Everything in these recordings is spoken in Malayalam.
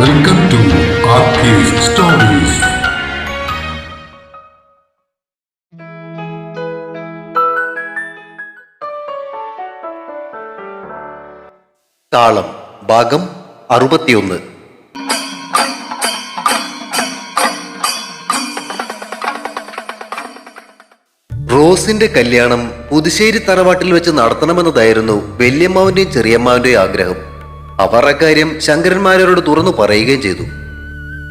Welcome ടു സ്റ്റോറീസ് താളം ഭാഗം അറുപത്തിയൊന്ന്. റോസിന്റെ കല്യാണം പുതുശ്ശേരി തറവാട്ടിൽ വെച്ച് നടത്തണമെന്നതായിരുന്നു വല്യമ്മാവിന്റെയും ചെറിയമ്മാവിന്റെയും ആഗ്രഹം. അവർ അക്കാര്യം ശങ്കരന്മാരോട് തുറന്നു പറയുകയും ചെയ്തു.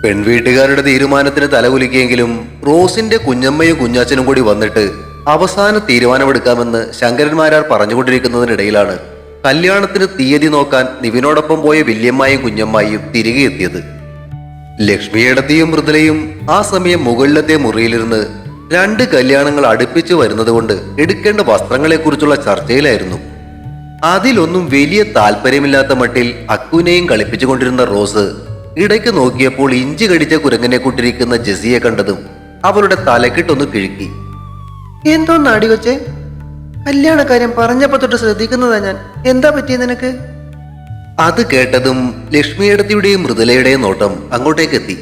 പെൺവീട്ടുകാരുടെ തീരുമാനത്തിന് തലകുലിക്കെങ്കിലും റോസിന്റെ കുഞ്ഞമ്മയും കുഞ്ഞാച്ചനും കൂടി വന്നിട്ട് അവസാന തീരുമാനമെടുക്കാമെന്ന് ശങ്കരന്മാരാർ പറഞ്ഞുകൊണ്ടിരിക്കുന്നതിനിടയിലാണ് കല്യാണത്തിന് തീയതി നോക്കാൻ നിവിനോടൊപ്പം പോയ വല്യമ്മായും കുഞ്ഞമ്മായും തിരികെ എത്തിയത്. ലക്ഷ്മിയടത്തെയും മൃദുലയും ആ സമയം മുകളിലത്തെ മുറിയിലിരുന്ന് രണ്ട് കല്യാണങ്ങൾ അടുപ്പിച്ചു വരുന്നതുകൊണ്ട് എടുക്കേണ്ട വസ്ത്രങ്ങളെക്കുറിച്ചുള്ള ചർച്ചയിലായിരുന്നു. അതിലൊന്നും വലിയ താല്പര്യമില്ലാത്ത മട്ടിൽ അക്കുനെയും കളിപ്പിച്ചുകൊണ്ടിരുന്ന റോസ് ഇടയ്ക്ക് നോക്കിയപ്പോൾ ഇഞ്ചി കടിച്ച കുരങ്ങനെ കൂട്ടിരിക്കുന്ന ജെസിയെ കണ്ടതും അവളുടെ തലക്കിട്ടൊന്ന് കിഴുക്കി. എന്തോ നാടിവച്ചേ കല്യാണക്കാര്യം പറഞ്ഞപ്പോ തൊട്ട് ശ്രദ്ധിക്കുന്നതാ ഞാൻ. എന്താ പറ്റിയ നിനക്ക്? അത് കേട്ടതും ലക്ഷ്മിയടത്തിയുടെയും മൃദുലയുടെയും നോട്ടം അങ്ങോട്ടേക്ക് എത്തി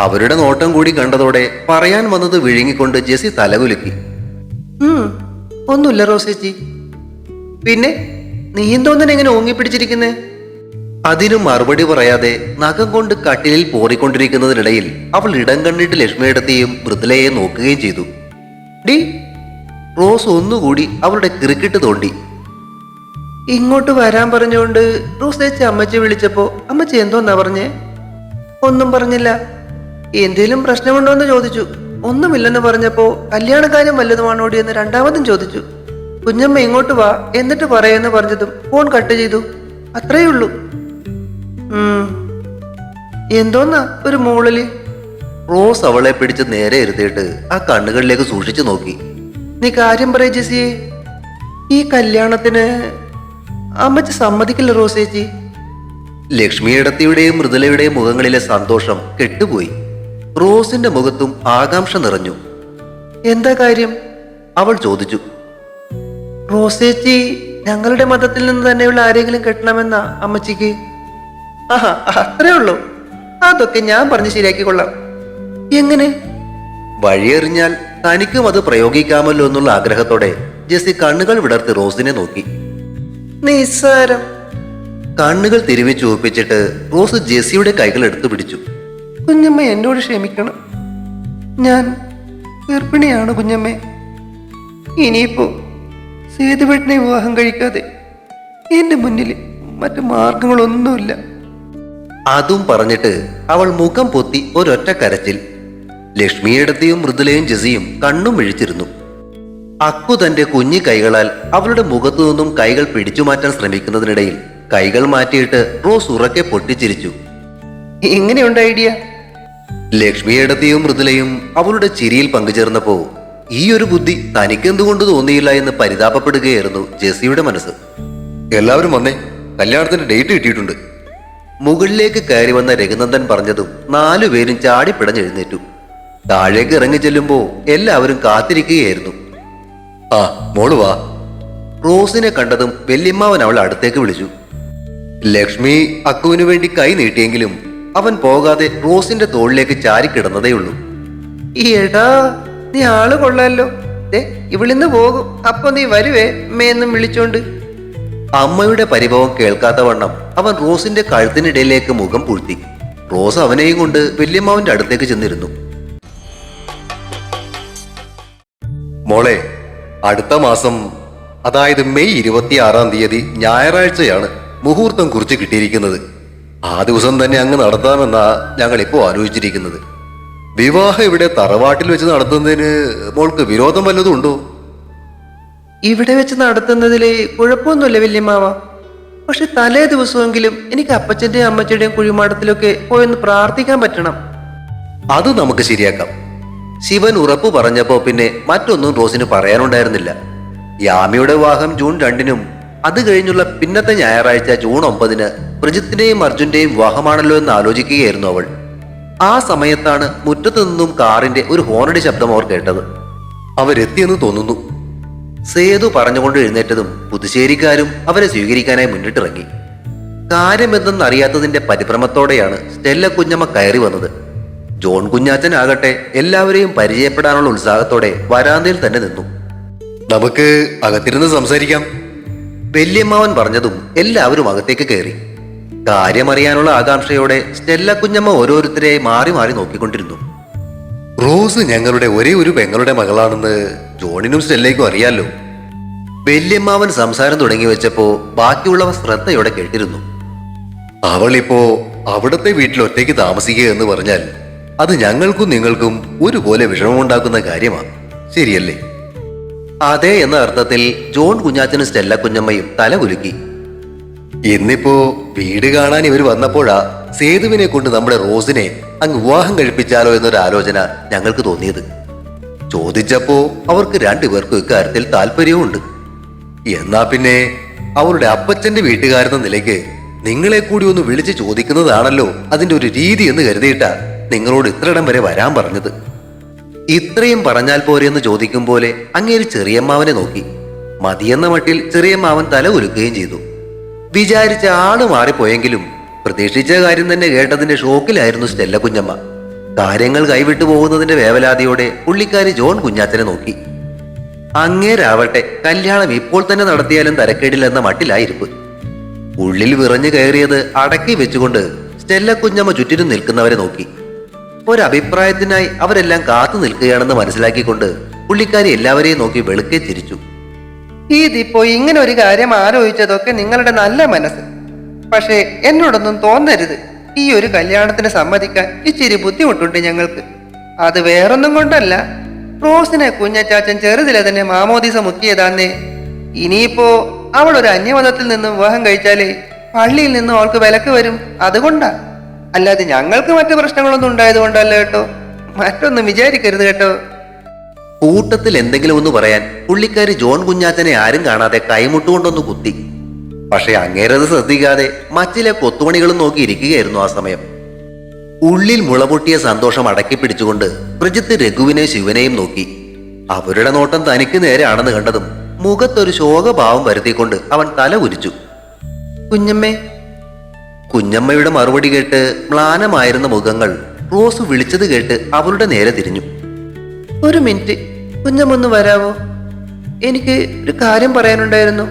അവരുടെ നോട്ടം കൂടി കണ്ടതോടെ പറയാൻ വന്നത് വിഴുങ്ങിക്കൊണ്ട് ജെസി തലകുലുക്കി. ഒന്നുമില്ല റോസേച്ചി. പിന്നെ? നീ എന്തോന്നിനെ എങ്ങനെ ഓങ്ങിപ്പിടിച്ചിരിക്കുന്നേ? അതിനു മറുപടി പറയാതെ നഖം കൊണ്ട് കട്ടിലിൽ പോറിക്കൊണ്ടിരിക്കുന്നതിനിടയിൽ അവൾ ഇടം കണ്ടിട്ട് ലക്ഷ്മിയടത്തെയും മൃദുലയെ നോക്കുകയും ചെയ്തു. ഡി റോസ് ഒന്നുകൂടി അവളുടെ കിറുക്കിട്ട് തോണ്ടി. ഇങ്ങോട്ട് വരാൻ പറഞ്ഞുകൊണ്ട് റോസ് ചേച്ചി അമ്മച്ചി വിളിച്ചപ്പോ അമ്മച്ചി എന്തോന്നാ പറഞ്ഞേ? ഒന്നും പറഞ്ഞില്ല. എന്തേലും പ്രശ്നമുണ്ടോ എന്ന് ചോദിച്ചു. ഒന്നുമില്ലെന്ന് പറഞ്ഞപ്പോ കല്യാണക്കാര്യം വല്ലതുമാണോടി എന്ന് രണ്ടാമതും ചോദിച്ചു. കുഞ്ഞമ്മ ഇങ്ങോട്ട് വാ എന്നിട്ട് പറയാന്ന് പറഞ്ഞതും ഫോൺ കട്ട് ചെയ്തു. അത്രയേ ഉള്ളൂ. എന്തോന്നാ ഒരു മൂളൽ? റോസ് അവളെ പിടിച്ച് നേരെ ഇരുത്തിയിട്ട് ആ കണ്ണുകളിലേക്ക് സൂക്ഷിച്ചു നോക്കി. നീ കാര്യം പറയ ജെസിയെ ഈ കല്യാണത്തിന് അമ്മച്ച് സമ്മതിക്കില്ല റോസേച്ചി ലക്ഷ്മിയടത്തിയുടെയും മൃദുലയുടെയും മുഖങ്ങളിലെ സന്തോഷം കെട്ടുപോയി. റോസിന്റെ മുഖത്തും ആകാംക്ഷ നിറഞ്ഞു. എന്താ കാര്യം? അവൾ ചോദിച്ചു. റോസേച്ചി ഞങ്ങളുടെ മതത്തിൽ നിന്ന് തന്നെയുള്ള ആരെങ്കിലും കിട്ടണമെന്ന അമ്മച്ചിക്ക്? ആഹാ അത്രേ ഉള്ളൂ. അതൊക്കെ ഞാൻ പറഞ്ഞ് ശരിയാക്കി കൊള്ളാം എങ്ങനെ? വഴിയെറിഞ്ഞാൽ തനിക്കും അത് പ്രയോഗിക്കാമല്ലോ എന്നുള്ള ആഗ്രഹത്തോടെ ജെസ്സി കണ്ണുകൾ വിടർത്തി റോസിനെ നോക്കി. നിസ്സാരം. കണ്ണുകൾ തിരുവി ചുവപ്പിച്ചിട്ട് റോസ് ജെസ്സിയുടെ കൈകൾ എടുത്തു പിടിച്ചു. കുഞ്ഞമ്മ എന്നോട് ക്ഷമിക്കണം. ഞാൻ ഗർഭിണിയാണ് കുഞ്ഞമ്മേ. ഇനിയിപ്പോ സേതുവേട്ടനെ വിവാഹം കഴിക്കാതെ എന്റെ മുന്നിൽ മറ്റു മാർഗങ്ങളൊന്നുമില്ല. അതും പറഞ്ഞിട്ട് അവൾ മുഖം പൊത്തി ഒരൊറ്റ കരച്ചിൽ. ലക്ഷ്മിയെടുത്തിയും മൃദുലയും ജസിയും കണ്ണും വിഴിച്ചിരുന്നു അക്കു തന്റെ കുഞ്ഞി കൈകളാൽ അവളുടെ മുഖത്തു നിന്നും കൈകൾ പിടിച്ചു മാറ്റാൻ ശ്രമിക്കുന്നതിനിടയിൽ കൈകൾ മാറ്റിയിട്ട് റോസ് ഉറക്കെ പൊട്ടിച്ചിരിച്ചു. എങ്ങനെയുണ്ട് ഐഡിയ? ലക്ഷ്മിയെടുത്തിയും മൃദുലയും അവളുടെ ചിരിയിൽ പങ്കുചേർന്നപ്പോ ഈ ഒരു ബുദ്ധി തനിക്കെന്തുകൊണ്ട് തോന്നിയില്ല എന്ന് പരിതാപപ്പെടുകയായിരുന്നു ജെസിയുടെ മനസ്സ്. എല്ലാവരും വന്നേ കല്യാണത്തിന്റെ ഡേറ്റ് കിട്ടിയിട്ടുണ്ട്. മുകളിലേക്ക് കയറി വന്ന രഘുനന്ദൻ പറഞ്ഞതും നാലുപേരും ചാടിപ്പിടഞ്ഞെഴുന്നേറ്റു താഴേക്ക് ഇറങ്ങി ചെല്ലുമ്പോ എല്ലാവരും കാത്തിരിക്കുകയായിരുന്നു. ആ മോൾ വാ. റോസിനെ കണ്ടതും വല്യമ്മാവൻ അവൾ അടുത്തേക്ക് വിളിച്ചു. ലക്ഷ്മി അക്കുവിനു വേണ്ടി കൈ നീട്ടിയെങ്കിലും അവൻ പോകാതെ റോസിന്റെ തോളിലേക്ക് ചാരിക്കിടന്നതേയുള്ളൂ. എടാ നീ ആൾ കൊള്ളാലോ. ദേ ഇവിളിന്ന് പോകും. അപ്പൊ നീ വരുവേ അമ്മയെന്നും വിളിച്ചോണ്ട്. അമ്മയുടെ പരിഭവം കേൾക്കാത്ത വണ്ണം അവൻ റോസിന്റെ കഴുത്തിനിടയിലേക്ക് മുഖം പൂഴ്ത്തി. റോസ് അവനെയും കൊണ്ട് വല്യമ്മാവിന്റെ അടുത്തേക്ക് ചെന്നിരുന്നു. മോളെ അടുത്ത മാസം അതായത് മെയ് ഇരുപത്തിയാറാം തീയതി ഞായറാഴ്ചയാണ് മുഹൂർത്തം കുറിച്ച് കിട്ടിയിരിക്കുന്നത്. ആ ദിവസം തന്നെ അങ്ങ് ഞങ്ങൾ ഇപ്പോൾ ആലോചിച്ചിരിക്കുന്നത്. വിവാഹം ഇവിടെ തറവാട്ടിൽ വെച്ച് നടത്തുന്നതിന് മോൾക്ക് വിരോധം വല്ലതും ഉണ്ടോ? ഇവിടെ വെച്ച് നടത്തുന്നതിൽ കുഴപ്പമൊന്നുമില്ല വല്യമ്മാവ. പക്ഷെ തലേ ദിവസമെങ്കിലും എനിക്ക് അപ്പച്ചന്റെയും അമ്മച്ചിയുടെയും കുഴിമാടത്തിലൊക്കെ പോയൊന്ന് പ്രാർത്ഥിക്കാൻ പറ്റണം. അത് നമുക്ക് ശരിയാക്കാം. ശിവൻ ഉറപ്പ് പറഞ്ഞപ്പോ പിന്നെ മറ്റൊന്നും റോസിന് പറയാനുണ്ടായിരുന്നില്ല. യാമിയുടെ വിവാഹം ജൂൺ രണ്ടിനും അത് കഴിഞ്ഞുള്ള പിന്നത്തെ ഞായറാഴ്ച ജൂൺ ഒമ്പതിന് പ്രജിത്തിന്റെയും അർജുന്റെയും വിവാഹമാണല്ലോ എന്ന് ആലോചിക്കുകയായിരുന്നു അവൾ. ആ സമയത്താണ് മുറ്റത്തു നിന്നും കാറിന്റെ ഒരു ഹോണടി ശബ്ദം അവർ കേട്ടത്. അവരെത്തിയെന്ന് തോന്നുന്നു. സേതു പറഞ്ഞുകൊണ്ട് എഴുന്നേറ്റതും പുതുശ്ശേരിക്കാരും അവരെ സ്വീകരിക്കാനായി മുന്നിട്ടിറങ്ങി. കാര്യമെന്തെന്നറിയാത്തതിന്റെ പരിഭ്രമത്തോടെയാണ് സ്റ്റെല്ല കുഞ്ഞമ്മ കയറി വന്നത്. ജോൺ കുഞ്ഞാച്ചൻ ആകട്ടെ എല്ലാവരെയും പരിചയപ്പെടാനുള്ള ഉത്സാഹത്തോടെ വരാന്തയിൽ തന്നെ നിന്നു. നമുക്ക് അകത്തിരുന്ന് സംസാരിക്കാം. വല്യമ്മാവൻ പറഞ്ഞതും എല്ലാവരും അകത്തേക്ക് കയറി. കാര്യമറിയാനുള്ള ആകാംക്ഷയോടെ സ്റ്റെല്ല കുഞ്ഞമ്മ ഓരോരുത്തരെയായി മാറി മാറി നോക്കിക്കൊണ്ടിരുന്നു. റോസ് ഞങ്ങളുടെ ഒരേ ഒരു പെങ്ങളുടെ മകളാണെന്ന് ജോണിനും സ്റ്റെല്ലയ്ക്കും അറിയാലോ. വല്യമ്മാവൻ സംസാരം തുടങ്ങി വെച്ചപ്പോ ബാക്കിയുള്ളവർ ശ്രദ്ധയോടെ കേട്ടിരുന്നു. അവളിപ്പോ അവിടത്തെ വീട്ടിൽ ഒറ്റയ്ക്ക് താമസിക്കുക എന്ന് പറഞ്ഞാൽ അത് ഞങ്ങൾക്കും നിങ്ങൾക്കും ഒരുപോലെ വിഷമമുണ്ടാക്കുന്ന കാര്യമാണ് ശരിയല്ലേ? അതെ എന്ന അർത്ഥത്തിൽ ജോൺ കുഞ്ഞാച്ചനും സ്റ്റെല്ല കുഞ്ഞമ്മയും തല കുലുക്കി ഇന്നിപ്പോ വീട് കാണാൻ ഇവർ വന്നപ്പോഴാ സേതുവിനെ കൊണ്ട് നമ്മുടെ റോസിനെ അങ്ങ് വിവാഹം കഴിപ്പിച്ചാലോ എന്നൊരു ആലോചന ഞങ്ങൾക്ക് തോന്നിയത്. ചോദിച്ചപ്പോ അവർക്ക് രണ്ടുപേർക്കും ഇക്കാര്യത്തിൽ താല്പര്യവുമുണ്ട്. എന്നാ പിന്നെ അവരുടെ അപ്പച്ചന്റെ വീട്ടുകാരെന്ന നിലയ്ക്ക് നിങ്ങളെ കൂടി ഒന്ന് വിളിച്ച് ചോദിക്കുന്നതാണല്ലോ അതിന്റെ ഒരു രീതി എന്ന് കരുതിയിട്ടാ നിങ്ങളോട് ഇത്രയിടം വരെ വരാൻ പറഞ്ഞത്. ഇത്രയും പറഞ്ഞാൽ പോരെ എന്ന് ചോദിക്കും പോലെ അങ്ങേര് ചെറിയമ്മാവനെ നോക്കി. മതിയെന്ന മട്ടിൽ ചെറിയമ്മാവൻ തല ഒരുക്കുകയും ചെയ്തു. വിചാരിച്ച ആൾ മാറിപ്പോയെങ്കിലും പ്രതീക്ഷിച്ച കാര്യം തന്നെ കേട്ടതിന്റെ ഷോക്കിലായിരുന്നു സ്റ്റെല്ല കുഞ്ഞമ്മ. കാര്യങ്ങൾ കൈവിട്ടു പോകുന്നതിന്റെ വേവലാതിയോടെ പുള്ളിക്കാരി ജോൺ കുഞ്ഞാച്ചനെ നോക്കി. അങ്ങേരാവട്ടെ കല്യാണം ഇപ്പോൾ തന്നെ നടത്തിയാലും തരക്കേടില്ലെന്ന മട്ടിലായിരിപ്പ് ഉള്ളിൽ വിറഞ്ഞു കയറിയത് അടക്കി വെച്ചുകൊണ്ട് സ്റ്റെല്ല കുഞ്ഞമ്മ ചുറ്റിനും നിൽക്കുന്നവരെ നോക്കി. ഒരഭിപ്രായത്തിനായി അവരെല്ലാം കാത്തു നിൽക്കുകയാണെന്ന് മനസ്സിലാക്കിക്കൊണ്ട് പുള്ളിക്കാരി എല്ലാവരെയും നോക്കി വെളുക്കെ ചിരിച്ചു. ഇതിപ്പോ ഇങ്ങനെ ഒരു കാര്യം ആലോചിച്ചതൊക്കെ നിങ്ങളുടെ നല്ല മനസ്സ്. പക്ഷേ എന്നോടൊന്നും തോന്നരുത്. ഈ ഒരു കല്യാണത്തിന് സമ്മതിക്കാൻ ഇച്ചിരി ബുദ്ധിമുട്ടുണ്ട് ഞങ്ങൾക്ക്. അത് വേറൊന്നും കൊണ്ടല്ല. റോസിനെ കുഞ്ഞച്ചാച്ചൻ ചെറുതിലെ തന്നെ മാമോദീസ മുക്കിയതാന്നേ. ഇനിയിപ്പോ അവൾ ഒരു അന്യമതത്തിൽ നിന്നും വിവാഹം കഴിച്ചാലേ പള്ളിയിൽ നിന്നും അവൾക്ക് വിലക്ക് വരും. അതുകൊണ്ടാ. അല്ലാതെ ഞങ്ങൾക്ക് മറ്റു പ്രശ്നങ്ങളൊന്നും ഉണ്ടായത് കൊണ്ടല്ല കേട്ടോ. മറ്റൊന്നും വിചാരിക്കരുത് കേട്ടോ. കൂട്ടത്തിൽ എന്തെങ്കിലും ഒന്ന് പറയാൻ പുള്ളിക്കാരി ജോൺ കുഞ്ഞാച്ചനെ ആരും കാണാതെ കൈമുട്ടുകൊണ്ടൊന്ന് കുത്തി. പക്ഷെ അങ്ങേരത് ശ്രദ്ധിക്കാതെ മറ്റിലെ കൊത്തുപണികളും നോക്കി ഇരിക്കുകയായിരുന്നു ആ സമയം. ഉള്ളിൽ മുളപൊട്ടിയ സന്തോഷം അടക്കി പിടിച്ചുകൊണ്ട് പ്രജിത്ത് രഘുവിനെ ശിവനെയും നോക്കി. അവരുടെ നോട്ടം തനിക്ക് നേരെയാണെന്ന് കണ്ടതും മുഖത്തൊരു ശോകഭാവം വരുത്തിക്കൊണ്ട് അവൻ തല ഉരിച്ചു. കുഞ്ഞമ്മേ കുഞ്ഞമ്മയുടെ മറുപടി കേട്ട് മ്ലാനമായിരുന്ന മുഖങ്ങൾ റോസ് വിളിച്ചത് കേട്ട് അവരുടെ നേരെ തിരിഞ്ഞു. ഒരു മിനിറ്റ് കുഞ്ഞമ്മൊന്ന് വരാവോ? എനിക്ക് ഒരു കാര്യം പറയാനുണ്ടായിരുന്നു.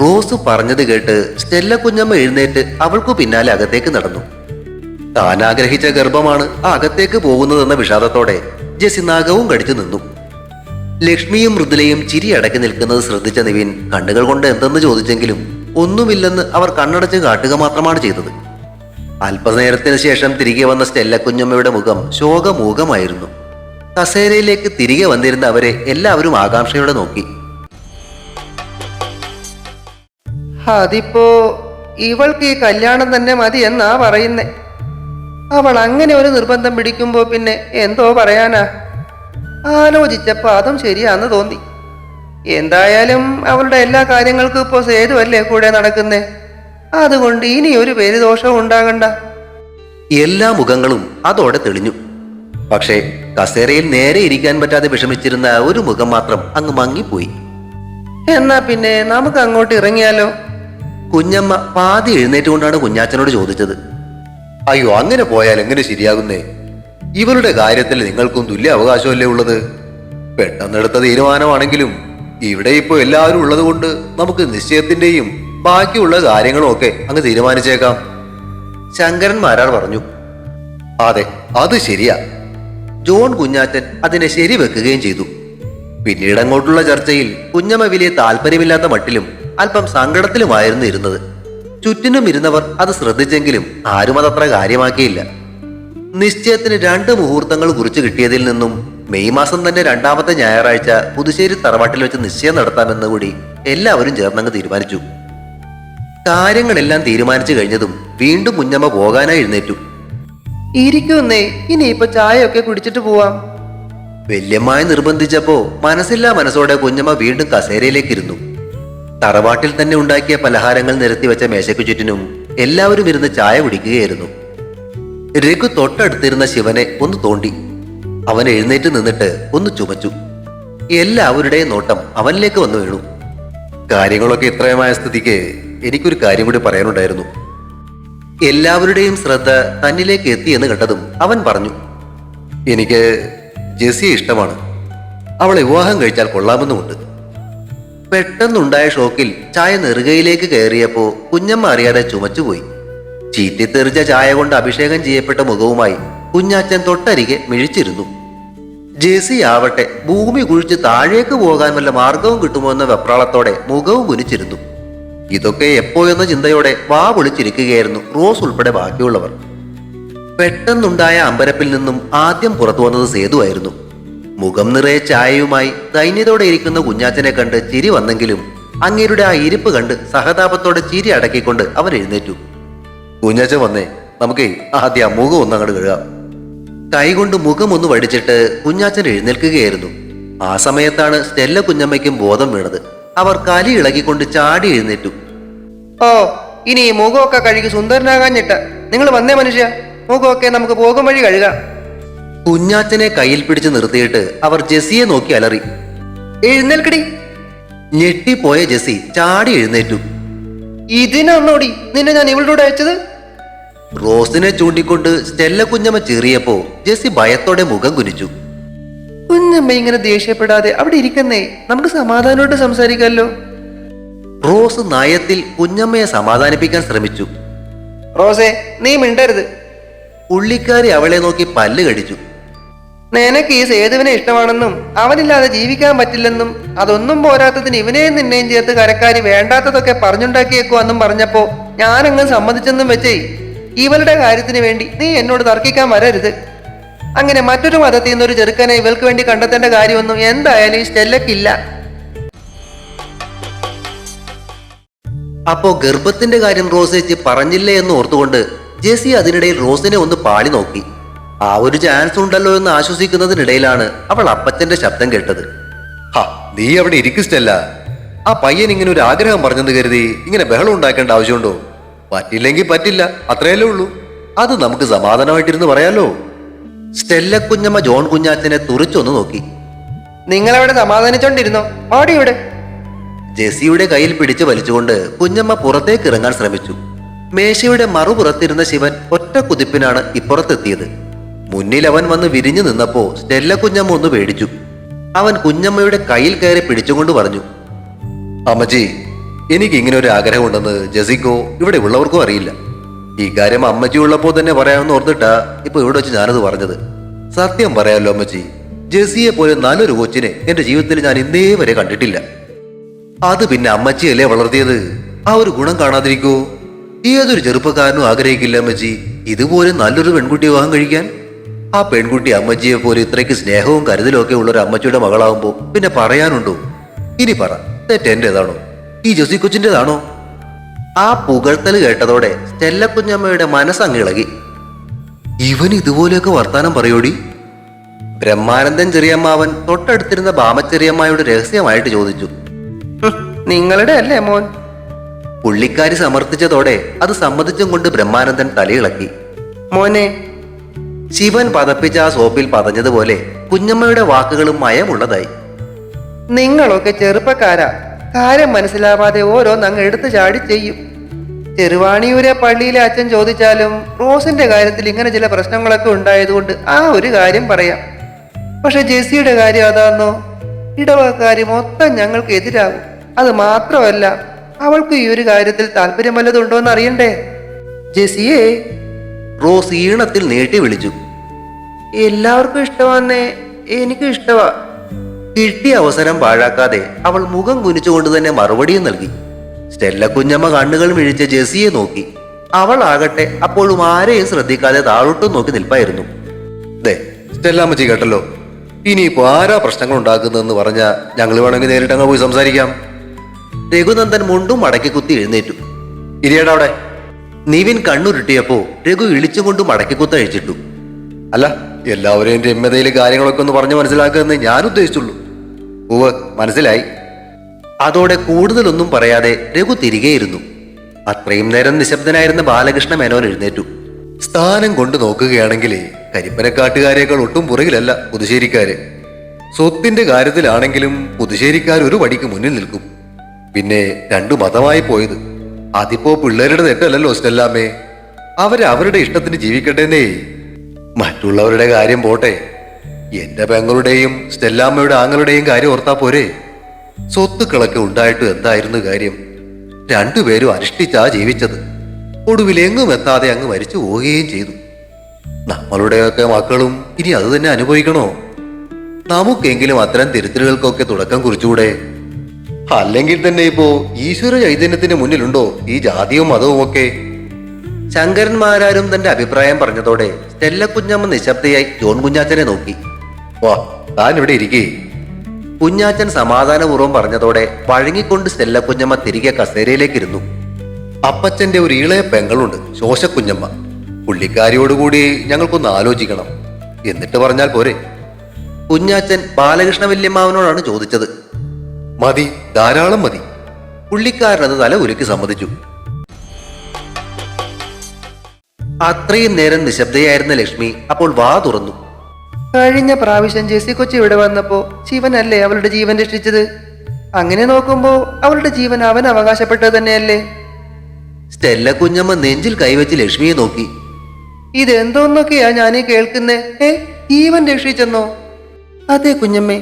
റോസ് പറഞ്ഞത് കേട്ട് സ്റ്റെല്ല കുഞ്ഞമ്മ എഴുന്നേറ്റ് അവൾക്കു പിന്നാലെ അകത്തേക്ക് നടന്നു. താൻ ആഗ്രഹിച്ച ഗർഭമാണ് അകത്തേക്ക് പോകുന്നതെന്ന വിഷാദത്തോടെ ജെസി നാഗവും കടിച്ചു നിന്നു. ലക്ഷ്മിയും മൃദുലയും ചിരി അടക്കി നിൽക്കുന്നത് ശ്രദ്ധിച്ച നിവിൻ കണ്ണുകൾ കൊണ്ട് എന്തെന്ന് ചോദിച്ചെങ്കിലും ഒന്നുമില്ലെന്ന് അവർ കണ്ണടച്ച് കാട്ടുക മാത്രമാണ് ചെയ്തത്. അല്പനേരത്തിന് ശേഷം തിരികെ വന്ന സ്റ്റെല്ല കുഞ്ഞമ്മയുടെ മുഖം ശോകമൂകമായിരുന്നു. കസേരയിലേക്ക് തിരികെ വന്നിരുന്ന അവരെ എല്ലാവരും ആകാംക്ഷയോടെ നോക്കി. അതിപ്പോ ഇവൾക്ക് ഈ കല്യാണം തന്നെ മതി എന്നാ പറയുന്നേ. അവൾ അങ്ങനെ ഒരു നിർബന്ധം പിടിക്കുമ്പോ പിന്നെ എന്തോ പറയാനാ? ആലോചിച്ചപ്പോ അതും ശരിയാന്ന് തോന്നി. എന്തായാലും അവളുടെ എല്ലാ കാര്യങ്ങൾക്കും ഇപ്പോ സേതുവല്ലേ കൂടെ നടക്കുന്നേ? അതുകൊണ്ട് ഇനി ഒരു പേര് ദോഷവും ഉണ്ടാകണ്ട. എല്ലാ മുഖങ്ങളും അതോടെ തെളിഞ്ഞു. പക്ഷേ കസേരയിൽ നേരെ ഇരിക്കാൻ പറ്റാതെ വിഷമിച്ചിരുന്ന ഒരു മുഖം മാത്രം അങ്ങ് മങ്ങിപ്പോയി. എന്നാ പിന്നെ നമുക്ക് അങ്ങോട്ട് ഇറങ്ങിയാലോ? കുഞ്ഞമ്മ പാതി എഴുന്നേറ്റുകൊണ്ടാണ് കുഞ്ഞാച്ചനോട് ചോദിച്ചത്. അയ്യോ അങ്ങനെ പോയാൽ എങ്ങനെ ശരിയാകുന്നേ? ഇവരുടെ കാര്യത്തിൽ നിങ്ങൾക്കും തുല്യ അവകാശമല്ലേ ഉള്ളത്? പെട്ടെന്നെടുത്ത തീരുമാനമാണെങ്കിലും ഇവിടെ ഇപ്പോ എല്ലാവരും ഉള്ളത് കൊണ്ട് നമുക്ക് നിശ്ചയത്തിന്റെയും ബാക്കിയുള്ള കാര്യങ്ങളും ഒക്കെ അങ്ങ് തീരുമാനിച്ചേക്കാം. ശങ്കരൻ മാരാർ പറഞ്ഞു അതെ അത് ശരിയാ. ജോൺ കുഞ്ഞാറ്റൻ അതിനെ ശരിവെക്കുകയും ചെയ്തു. പിന്നീട് അങ്ങോട്ടുള്ള ചർച്ചയിൽ കുഞ്ഞമ്മ വലിയ താല്പര്യമില്ലാത്ത മട്ടിലും അല്പം സങ്കടത്തിലുമായിരുന്നു ഇരുന്നത്. ചുറ്റിനും ഇരുന്നവർ അത് ശ്രദ്ധിച്ചെങ്കിലും ആരും അതത്ര കാര്യമാക്കിയില്ല. നിശ്ചയത്തിന് രണ്ട് മുഹൂർത്തങ്ങൾ കുറിച്ച് കിട്ടിയതിൽ നിന്നും മെയ് മാസം തന്നെ രണ്ടാമത്തെ ഞായറാഴ്ച പുതുശ്ശേരി തറവാട്ടിൽ വെച്ച് നിശ്ചയം നടത്താമെന്ന് കൂടി എല്ലാവരും ചേർന്നങ്ങ് തീരുമാനിച്ചു. കാര്യങ്ങളെല്ലാം തീരുമാനിച്ചു കഴിഞ്ഞതും വീണ്ടും കുഞ്ഞമ്മ പോകാനായി എഴുന്നേറ്റു. ഇരിക്കുന്നേ ഇനിയിപ്പോ ചായയൊക്കെ കുടിച്ചിട്ട് പോവാം. വല്യമ്മായി നിർബന്ധിച്ചപ്പോ മനസ്സില്ലാ മനസ്സോടെ കുഞ്ഞമ്മ വീണ്ടും കസേരയിലേക്ക് ഇരുന്നു തറവാട്ടിൽ തന്നെ ഉണ്ടാക്കിയ പലഹാരങ്ങൾ നിരത്തി വെച്ച മേശയ്ക്കു ചുറ്റിനും എല്ലാവരും ഇരുന്ന് ചായ കുടിക്കുകയായിരുന്നു. രഘു തൊട്ടടുത്തിരുന്ന ശിവനെ ഒന്ന് തോണ്ടി. അവൻ എഴുന്നേറ്റ് നിന്നിട്ട് ഒന്ന് ചുമച്ചു. എല്ലാവരുടെയും നോട്ടം അവനിലേക്ക് വന്നു വീണു. കാര്യങ്ങളൊക്കെ ഇത്രയുമായ സ്ഥിതിക്ക് എനിക്കൊരു കാര്യം കൂടി പറയാനുണ്ടായിരുന്നു. എല്ലാവരുടെയും ശ്രദ്ധ തന്നിലേക്ക് എത്തിയെന്ന് കണ്ടതും അവൻ പറഞ്ഞു എനിക്ക് ജെസിയെ ഇഷ്ടമാണ്. അവളെ വിവാഹം കഴിച്ചാൽ കൊള്ളാമെന്നുമുണ്ട്. പെട്ടെന്നുണ്ടായ ഷോക്കിൽ ചായ നെറുകയിലേക്ക് കയറിയപ്പോ കുഞ്ഞമ്മ അറിയാതെ ചുമച്ചുപോയി. ചീറ്റിത്തെറിച്ച ചായ കൊണ്ട് അഭിഷേകം ചെയ്യപ്പെട്ട മുഖവുമായി കുഞ്ഞാച്ചൻ തൊട്ടരികെ മിഴിച്ചിരുന്നു. ജെസി ആവട്ടെ ഭൂമി കുഴിച്ച് താഴേക്ക് പോകാൻ വല്ല മാർഗവും കിട്ടുമോ എന്ന വെപ്രാളത്തോടെ മുഖവും കുനിച്ചിരുന്നു. ഇതൊക്കെ എപ്പോ എന്ന ചിന്തയോടെ വാ വിളിച്ചിരിക്കുകയായിരുന്നു റോസ് ഉൾപ്പെടെ ബാക്കിയുള്ളവർ. പെട്ടെന്നുണ്ടായ അമ്പരപ്പിൽ നിന്നും ആദ്യം പുറത്തു വന്നത് സേതുവായിരുന്നു മുഖം നിറയെ ചായയുമായി ദൈന്യതോടെ ഇരിക്കുന്ന കുഞ്ഞാച്ചനെ കണ്ട് ചിരി വന്നെങ്കിലും അങ്ങേരുടെ ആ ഇരിപ്പ് കണ്ട് സഹതാപത്തോടെ ചിരി അടക്കിക്കൊണ്ട് അവൻ എഴുന്നേറ്റു. കുഞ്ഞാച്ചൻ വന്നേ നമുക്കേ ആദ്യം മുഖം ഒന്ന് അങ്ങോട്ട് കഴുകാം. കൈകൊണ്ട് മുഖം ഒന്ന് വടിച്ചിട്ട് കുഞ്ഞാച്ചൻ എഴുന്നേൽക്കുകയായിരുന്നു. ആ സമയത്താണ് സ്റ്റെല്ല കുഞ്ഞമ്മയ്ക്കും ബോധം വീണത്. അവർ കലി ഇളകിക്കൊണ്ട് ചാടി എഴുന്നേറ്റു. ഓ ഇനി മുഖമൊക്കെ കഴുകി സുന്ദരനാകാഞ്ഞിട്ട് നിങ്ങൾ വന്നേ മനുഷ്യ. മുഖമൊക്കെ നമുക്ക് പോകും വഴി കഴുകാം. കുഞ്ഞാച്ചനെ കയ്യിൽ പിടിച്ച് നിർത്തിയിട്ട് അവർ ജെസ്സിയെ നോക്കി അലറി. എഴുന്നേൽക്കടി. ഞെട്ടിപ്പോയ ജെസ്സി ചാടി എഴുന്നേറ്റു. ഇതിനൊന്നോടി നിന്നെ ഞാൻ ഇവളുടെ അയച്ചത്? റോസിനെ ചൂണ്ടിക്കൊണ്ട് സ്റ്റെല്ല കുഞ്ഞമ്മ ചീറിയപ്പോ ജെസ്സി ഭയത്തോടെ മുഖം കുനിച്ചു. കുഞ്ഞമ്മ ഇങ്ങനെ ദേഷ്യപ്പെടാതെ അവിടെ ഇരിക്കുന്നേ. നമുക്ക് സമാധാനമായിട്ട് സംസാരിക്കാമല്ലോ റോസ് നയത്തിൽ കുഞ്ഞമ്മയെ സമാധാനിപ്പിക്കാൻ ശ്രമിച്ചു. റോസേ നീ മിണ്ടരുത്. പുള്ളിക്കാരി അവളെ നോക്കി പല്ല് കടിച്ചു. നിനക്ക് ഈ സേതുവിനെ ഇഷ്ടമാണെന്നും അവനില്ലാതെ ജീവിക്കാൻ പറ്റില്ലെന്നും അതൊന്നും പോരാത്തതിന് ഇവനെയും നിന്നെയും ചേർത്ത് കരക്കാരി വേണ്ടാത്തതൊക്കെ പറഞ്ഞുണ്ടാക്കിയേക്കുവാന്നും പറഞ്ഞപ്പോ ഞാനങ്ങ് സമ്മതിച്ചെന്നും വെച്ചേ. ഇവളുടെ കാര്യത്തിന് വേണ്ടി നീ എന്നോട് തർക്കിക്കാൻ വരരുത്. അങ്ങനെ മറ്റൊരു മതത്തിൽ നിന്നൊരു ചെറുക്കനെ ഇവൾക്ക് വേണ്ടി കണ്ടെത്തേണ്ട കാര്യമൊന്നും എന്തായാലും ഈ സ്റ്റെല്ലക്കില്ല. അപ്പോ ഗർഭത്തിന്റെ കാര്യം റോസേച്ച് പറഞ്ഞില്ലേ എന്ന് ഓർത്തുകൊണ്ട് ജെസി അതിനിടയിൽ റോസിനെ ഒന്ന് പാളി നോക്കി. ആ ഒരു ചാൻസ് ഉണ്ടല്ലോ എന്ന് ആശ്വസിക്കുന്നതിനിടയിലാണ് അവൾ അപ്പച്ചന്റെ ശബ്ദം കേട്ടത്. ഹാ നീ അവിടെ ഇരിക്കസ്റ്റല്ല ആ പയ്യൻ ഇങ്ങനെ ഒരു ആഗ്രഹം പറഞ്ഞെന്ന് കരുതി ഇങ്ങനെ ബഹളം ഉണ്ടാക്കേണ്ട ആവശ്യമുണ്ടോ? പറ്റില്ലെങ്കിൽ പറ്റില്ല അത്രയല്ലേ ഉള്ളൂ. അത് നമുക്ക് സമാധാനമായിട്ടിരുന്ന് പറയാലോ. സ്റ്റെല്ല കുഞ്ഞമ്മ ജോൺ കുഞ്ഞാച്ചനെ തുറിച്ചൊന്ന് നോക്കി. നിങ്ങളവിടെ സമാധാനിച്ചോണ്ടിരുന്നോ? ഓടി ജെസിയുടെ കയ്യിൽ പിടിച്ചു വലിച്ചുകൊണ്ട് കുഞ്ഞമ്മ പുറത്തേക്ക് ഇറങ്ങാൻ ശ്രമിച്ചു. മേശയുടെ മറുപുറത്തിരുന്ന ശിവൻ ഒറ്റ കുതിപ്പിനാണ് ഇപ്പുറത്തെത്തിയത്. മുന്നിൽ അവൻ വന്ന് വിരിഞ്ഞു നിന്നപ്പോ സ്റ്റെല്ല കുഞ്ഞമ്മ ഒന്ന് പേടിച്ചു. അവൻ കുഞ്ഞമ്മയുടെ കയ്യിൽ കയറി പിടിച്ചുകൊണ്ട് പറഞ്ഞു അമ്മജി എനിക്ക് ഇങ്ങനെ ഒരു ആഗ്രഹമുണ്ടെന്ന് ജെസിക്കോ ഇവിടെ ഉള്ളവർക്കോ അറിയില്ല. ഈ കാര്യം അമ്മച്ചി ഉള്ളപ്പോ തന്നെ പറയാമെന്ന് ഓർത്തിട്ടാ ഇപ്പൊ ഇവിടെ വെച്ച് ഞാനത് പറഞ്ഞത്. സത്യം പറയാമല്ലോ അമ്മച്ചി ജെസിയെ പോലെ നല്ലൊരു കൊച്ചിനെ എന്റെ ജീവിതത്തിൽ ഞാൻ ഇന്നേ വരെ കണ്ടിട്ടില്ല. അത് പിന്നെ അമ്മച്ചിയല്ലേ വളർത്തിയത്? ആ ഒരു ഗുണം കാണാതിരിക്കൂ. ഏതൊരു ചെറുപ്പക്കാരനും ആഗ്രഹിക്കില്ല അമ്മച്ചി ഇതുപോലെ നല്ലൊരു പെൺകുട്ടി വിവാഹം കഴിക്കാൻ. ആ പെൺകുട്ടി അമ്മച്ചിയെ പോലെ ഇത്രയ്ക്ക് സ്നേഹവും കരുതലും ഒക്കെ ഉള്ള ഒരു അമ്മച്ചിയുടെ മകളാവുമ്പോ പിന്നെ പറയാനുണ്ടോ? ഇനി പറ തെറ്റ് എന്റേതാണോ ഈ ജോസി കൊച്ചിന്റെതാണോ? ആ പുകഴ്ത്തൽ കേട്ടതോടെ സ്റ്റെല്ല മനസ്സങ്ങിളകി. ഇവൻ ഇതുപോലെയൊക്കെ വർത്താനം പറയോടി? ബ്രഹ്മാനന്ദൻ ചെറിയമ്മാവൻ തൊട്ടടുത്തിരുന്ന ബാമച്ചെറിയമ്മായോട് രഹസ്യമായിട്ട് ചോദിച്ചു. നിങ്ങളുടെ അല്ലേ മോൻ? പുള്ളിക്കാരി സമർത്ഥിച്ചതോടെ അത് സമ്മതിച്ചും കൊണ്ട് ബ്രഹ്മാനന്ദൻ തലയിളക്കി. മോനെ ശിവൻ പതപ്പിച്ച ആ സോപ്പിൽ പതഞ്ഞതുപോലെ കുഞ്ഞമ്മയുടെ വാക്കുകളും മയമുള്ളതായി. നിങ്ങളൊക്കെ ചെറുപ്പക്കാരാ കാര്യം മനസ്സിലാവാതെ ഓരോന്നങ്ങ് എടുത്തു ചാടി ചെയ്യും. ചെറുവാണിയൂരെ പള്ളിയിലെ അച്ഛൻ ചോദിച്ചാലും റോസിന്റെ കാര്യത്തിൽ ഇങ്ങനെ ചില പ്രശ്നങ്ങളൊക്കെ ഉണ്ടായതുകൊണ്ട് ആ ഒരു കാര്യം പറയാം. പക്ഷെ ജെസ്സിയുടെ കാര്യം അതാന്നോ? ഇടവക്കാരി മൊത്തം ഞങ്ങൾക്ക് എതിരാകും. അത് മാത്രമല്ല അവൾക്ക് ഈ ഒരു കാര്യത്തിൽ താല്പര്യം വല്ലതുണ്ടോ എന്ന് അറിയണ്ടേ? ജെസിയെ റോസ് ഈണത്തിൽ നീട്ടി വിളിച്ചു. എല്ലാവർക്കും ഇഷ്ടമാന്നേ എനിക്കും ഇഷ്ടമാ കിട്ടിയ അവസരം പാഴാക്കാതെ അവൾ മുഖം കുനിച്ചുകൊണ്ട് തന്നെ മറുപടിയും നൽകി. സ്റ്റെല്ല കുഞ്ഞമ്മ കണ്ണുകൾ മിഴിച്ച് ജെസിയെ നോക്കി. അവൾ ആകട്ടെ അപ്പോഴും ആരെയും ശ്രദ്ധിക്കാതെ താഴോട്ടും നോക്കി നിൽപ്പായിരുന്നു. ദേ സ്റ്റെല്ലാമ്മച്ചി കേട്ടല്ലോ. ഇനിയിപ്പോ ആരാ പ്രശ്നങ്ങൾ ഉണ്ടാക്കുന്നതെന്ന് പറഞ്ഞ ഞങ്ങൾ വേണമെങ്കിൽ നേരിട്ട് അങ്ങ് പോയി സംസാരിക്കാം. രഘുനന്ദൻ മുണ്ടും മടക്കി കുത്തി എഴുന്നേറ്റു. ഇരിയടാ അവിടെ. നിവിൻ കണ്ണുരുട്ടിയപ്പോ രഘു ഇളിച്ചുകൊണ്ട് മടക്കി കുത്തഴിച്ചിട്ടു അല്ല എല്ലാവരെയും രമ്യതയിലെ കാര്യങ്ങളൊക്കെ ഒന്ന് പറഞ്ഞു മനസ്സിലാക്കുമെന്ന് ഞാൻ ഉദ്ദേശിച്ചുള്ളൂ. ഉവ് മനസ്സിലായി. അതോടെ കൂടുതലൊന്നും പറയാതെ രഘു തിരികെയിരുന്നു. അത്രയും നേരം നിശബ്ദനായിരുന്ന ബാലകൃഷ്ണ മേനോൻ എഴുന്നേറ്റു. സ്ഥാനം കൊണ്ട് നോക്കുകയാണെങ്കിൽ കരിപ്പനക്കാട്ടുകാരേക്കാൾ ഒട്ടും പുറകിലല്ല പുതുശ്ശേരിക്കാര്. സ്വത്തിന്റെ കാര്യത്തിലാണെങ്കിലും പുതുശ്ശേരിക്കാർ ഒരു പടിക്ക് മുന്നിൽ നിൽക്കും. പിന്നെ രണ്ടു മതമായി പോയത്. അതിപ്പോ പിള്ളേരുടെ തെറ്റല്ലല്ലോ സ്റ്റെല്ലാമേ അവരവരുടെ ഇഷ്ടത്തിന് ജീവിക്കട്ടെന്നേ മറ്റുള്ളവരുടെ കാര്യം പോട്ടെ. എന്റെ പെങ്ങളുടെയും സ്റ്റെല്ലാമ്മയുടെ ആങ്ങളുടെയും കാര്യം ഓർത്താ പോരെ. സ്വത്തുക്കളൊക്കെ ഉണ്ടായിട്ട് എന്തായിരുന്നു കാര്യം? രണ്ടുപേരും അനുഷ്ഠിച്ചാ ജീവിച്ചത്. ഒടുവിൽ എങ്ങും എത്താതെ അങ്ങ് മരിച്ചു പോവുകയും ചെയ്തു. നമ്മളുടെയൊക്കെ മക്കളും ഇനി അത് തന്നെ അനുഭവിക്കണോ? നമുക്കെങ്കിലും അത്തരം തിരുത്തലുകൾക്കൊക്കെ തുടക്കം കുറിച്ചുകൂടെ അല്ലെങ്കിൽ തന്നെ ഇപ്പോ ഈശ്വര ചൈതന്യത്തിന് മുന്നിലുണ്ടോ ഈ ജാതിയും മതവും ഒക്കെ ശങ്കരന്മാരാരും തന്റെ അഭിപ്രായം പറഞ്ഞതോടെ സ്റ്റെല്ല കുഞ്ഞമ്മ നിശബ്ദയായി ജോൺ കുഞ്ഞാച്ചനെ നോക്കി. വാ താൻ ഇവിടെ ഇരിക്കേ. കുഞ്ഞാച്ചൻ സമാധാനപൂർവം പറഞ്ഞതോടെ വഴങ്ങിക്കൊണ്ട് സ്റ്റെല്ല കുഞ്ഞമ്മ തിരികെ കസേരയിലേക്ക് ഇരുന്നു അപ്പച്ചന്റെ ഒരു ഇളയ പെങ്ങളുണ്ട് ശോശക്കുഞ്ഞമ്മ. പുള്ളിക്കാരിയോടുകൂടി ഞങ്ങൾക്കൊന്ന് ആലോചിക്കണം. എന്നിട്ട് പറഞ്ഞാൽ പോരെ. കുഞ്ഞാച്ചൻ ബാലകൃഷ്ണ വല്യമ്മാവനോടാണ് ചോദിച്ചത്. മതി ധാരാളം മതി. പുള്ളിക്കാരനത് തല ഉരുക്കി സമ്മതിച്ചു. അത്രയും നേരം നിശബ്ദയായിരുന്ന ലക്ഷ്മി അപ്പോൾ വാ തുറന്നു. കഴിഞ്ഞ പ്രാവശ്യം ജെസ്സി കൊച്ചി ഇവിടെ വന്നപ്പോ ശിവനല്ലേ അവളുടെ ജീവൻ രക്ഷിച്ചത്? അങ്ങനെ നോക്കുമ്പോ അവളുടെ ജീവൻ അവൻ അവകാശപ്പെട്ടത് തന്നെയല്ലേ? സ്റ്റെല്ല കുഞ്ഞമ്മ നെഞ്ചിൽ കൈവച്ച് ലക്ഷ്മിയെ നോക്കി. ഇതെന്തോന്നൊക്കെയാ ഞാനീ കേൾക്കുന്നേ? ഏ ജീവൻ രക്ഷിച്ചെന്നോ? അതെ കുഞ്ഞമ്മേ.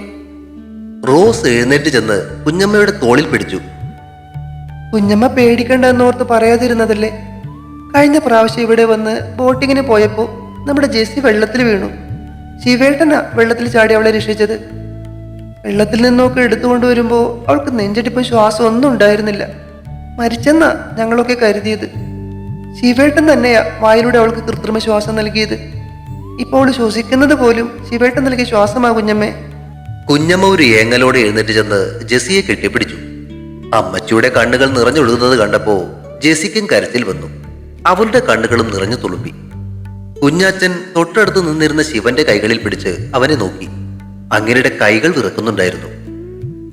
റോസ് എഴുന്നേറ്റ് ചെന്ന് കുഞ്ഞമ്മയുടെ തോളിൽ പിടിച്ചു. കുഞ്ഞമ്മ പേടിക്കണ്ട എന്നോർത്ത് പറയാതിരുന്നതല്ലേ? കഴിഞ്ഞ പ്രാവശ്യം ഇവിടെ വന്ന് ബോട്ടിങ്ങിന് പോയപ്പോ നമ്മുടെ ജെസ്സി വെള്ളത്തിൽ വീണു. ശിവേട്ടനാ വെള്ളത്തിൽ ചാടി അവളെ രക്ഷിച്ചത്. വെള്ളത്തിൽ നിന്നൊക്കെ എടുത്തുകൊണ്ട് വരുമ്പോ അവൾക്ക് നെഞ്ചടിപ്പും ശ്വാസം ഒന്നും ഉണ്ടായിരുന്നില്ല. മരിച്ചെന്നാ ഞങ്ങളൊക്കെ കരുതിയത്. ശിവേട്ടൻ തന്നെയാ വായിലൂടെ അവൾക്ക് കൃത്രിമ ശ്വാസം നൽകിയത്. ഇപ്പോൾ ശ്വസിക്കുന്നത് പോലും ശിവേട്ടൻ നൽകിയ ശ്വാസമാ കുഞ്ഞമ്മേ. കുഞ്ഞമ്മ ഒരു ഏങ്ങലോടെ എഴുന്നേറ്റ് ചെന്ന് ജെസിയെ കെട്ടിപ്പിടിച്ചു. അമ്മച്ചിയുടെ കണ്ണുകൾ നിറഞ്ഞൊഴുകുന്നത് കണ്ടപ്പോ ജെസിക്കും കരുത്തിൽ വന്നു. അവളുടെ കണ്ണുകളും നിറഞ്ഞു തുളുമ്പി. കുഞ്ഞാച്ചൻ തൊട്ടടുത്ത് നിന്നിരുന്ന ശിവന്റെ കൈകളിൽ പിടിച്ച് അവനെ നോക്കി. അങ്ങേരുടെ കൈകൾ വിറക്കുന്നുണ്ടായിരുന്നു.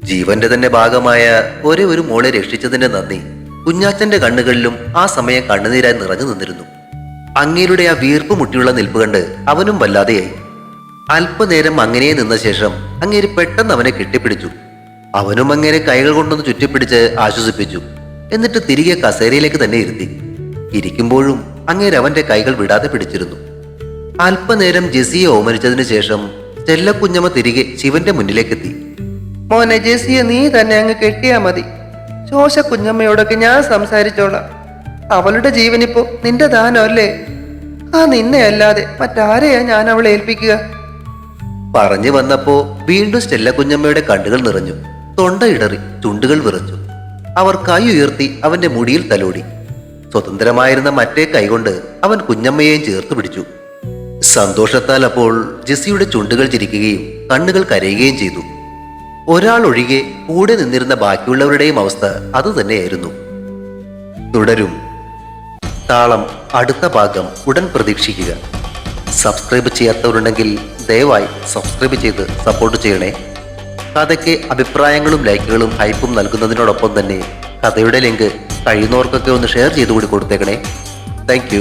ജീവന്റെ തന്നെ ഭാഗമായ ഒരേ ഒരു മോളെ രക്ഷിച്ചതിന്റെ നന്ദി കുഞ്ഞാച്ചന്റെ കണ്ണുകളിലും ആ സമയം കണ്ണുനീരായി നിറഞ്ഞു നിന്നിരുന്നു. അങ്ങേരുടെ ആ വീർപ്പ് മുട്ടിയുള്ള നിൽപ്പ് കണ്ട് അവനും വല്ലാതെയായി. അല്പനേരം അങ്ങനെ നിന്ന ശേഷം അങ്ങേര് പെട്ടെന്ന് അവനെ കെട്ടിപ്പിടിച്ചു. അവനും അങ്ങനെ കൈകൾ കൊണ്ടൊന്ന് ചുറ്റിപ്പിടിച്ച് ആശ്വസിപ്പിച്ചു. എന്നിട്ട് തിരികെ കസേരയിലേക്ക് തന്നെ ഇരുത്തി. ഇരിക്കുമ്പോഴും അങ്ങേര് അവന്റെ കൈകൾ വിടാതെ പിടിച്ചിരുന്നു. അല്പനേരം ജെസിയെ ഓമരിച്ചതിനു ശേഷം ചെല്ലക്കുഞ്ഞമ്മ തിരികെ ശിവന്റെ മുന്നിലേക്കെത്തി. മോനെ ജെസിയെ നീ തന്നെ അങ്ങ് കെട്ടിയാ മതി. ശോശ കുഞ്ഞമ്മയോടൊക്കെ ഞാൻ സംസാരിച്ചോളാം. അവളുടെ ജീവനിപ്പോ നിന്റെ ദാനമല്ലേ? ആ നിന്നെ അല്ലാതെ മറ്റാരെയാ ഞാൻ അവളെ ഏൽപ്പിക്കുക? പറഞ്ഞു വന്നപ്പോ വീണ്ടും സ്റ്റെല്ല കുഞ്ഞമ്മയുടെ കണ്ണുകൾ നിറഞ്ഞു. തൊണ്ട ഇടറി ചുണ്ടുകൾ വിറച്ചു. അവർ കൈ ഉയർത്തി അവന്റെ മുടിയിൽ തലോടി. സ്വതന്ത്രമായിരുന്ന മറ്റേ കൈകൊണ്ട് അവൻ കുഞ്ഞമ്മയെയും ചേർത്ത് പിടിച്ചു. സന്തോഷത്താൽ അപ്പോൾ ജെസ്സിയുടെ ചുണ്ടുകൾ ചിരിക്കുകയും കണ്ണുകൾ കരയുകയും ചെയ്തു. ഒരാൾ ഒഴികെ കൂടെ നിന്നിരുന്ന ബാക്കിയുള്ളവരുടെയും അവസ്ഥ അതുതന്നെയായിരുന്നു തുടരും. താളം അടുത്ത ഭാഗം ഉടൻ പ്രതീക്ഷിക്കുക. സബ്സ്ക്രൈബ് ചെയ്യാത്തവരുണ്ടെങ്കിൽ ദയവായി സബ്സ്ക്രൈബ് ചെയ്ത് സപ്പോർട്ട് ചെയ്യണേ. കഥയ്ക്ക് അഭിപ്രായങ്ങളും ലൈക്കുകളും ഹൈപ്പും നൽകുന്നതിനോടൊപ്പം തന്നെ കഥയുടെ ലിങ്ക് കഴിയുന്നവർക്കൊക്കെ ഒന്ന് ഷെയർ ചെയ്ത് കൂടി കൊടുത്തേക്കണേ താങ്ക്